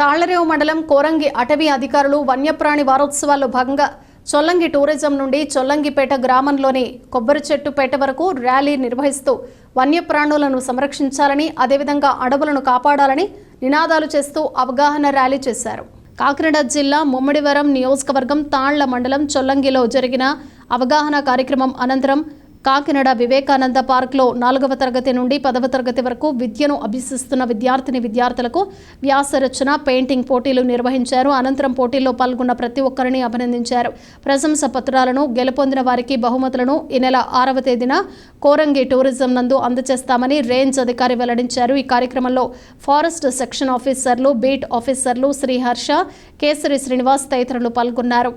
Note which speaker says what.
Speaker 1: తాళ్ళరేవు మండలం కోరంగి అటవీ అధికారులు వన్యప్రాణి వారోత్సవాల్లో భాగంగా చొల్లంగి టూరిజం నుండి చొల్లంగిపేట గ్రామంలోని కొబ్బరి చెట్టుపేట వరకు ర్యాలీ నిర్వహిస్తూ వన్యప్రాణులను సంరక్షించాలని అదేవిధంగా అడవులను కాపాడాలని నినాదాలు చేస్తూ అవగాహన ర్యాలీ చేశారు. కాకినాడ జిల్లా ముమ్మడివరం నియోజకవర్గం తాళ్ళ మండలం చొల్లంగిలో జరిగిన అవగాహన కార్యక్రమం అనంతరం కాకినాడ వివేకానంద పార్క్లో నాలుగవ తరగతి నుండి పదవ తరగతి వరకు విద్యను అభ్యసిస్తున్న విద్యార్థిని విద్యార్థులకు వ్యాసరచన పెయింటింగ్ పోటీలు నిర్వహించారు. అనంతరం పోటీల్లో పాల్గొన్న ప్రతి ఒక్కరిని అభినందించారు. ప్రశంస పత్రాలను గెలుపొందిన వారికి బహుమతులను ఈ నెల ఆరవ తేదీన కోరంగి టూరిజం నందు అందజేస్తామని రేంజ్ అధికారి వెల్లడించారు. ఈ కార్యక్రమంలో ఫారెస్ట్ సెక్షన్ ఆఫీసర్లు బీట్ ఆఫీసర్లు శ్రీహర్ష కేసరి శ్రీనివాస్ తదితరులు పాల్గొన్నారు.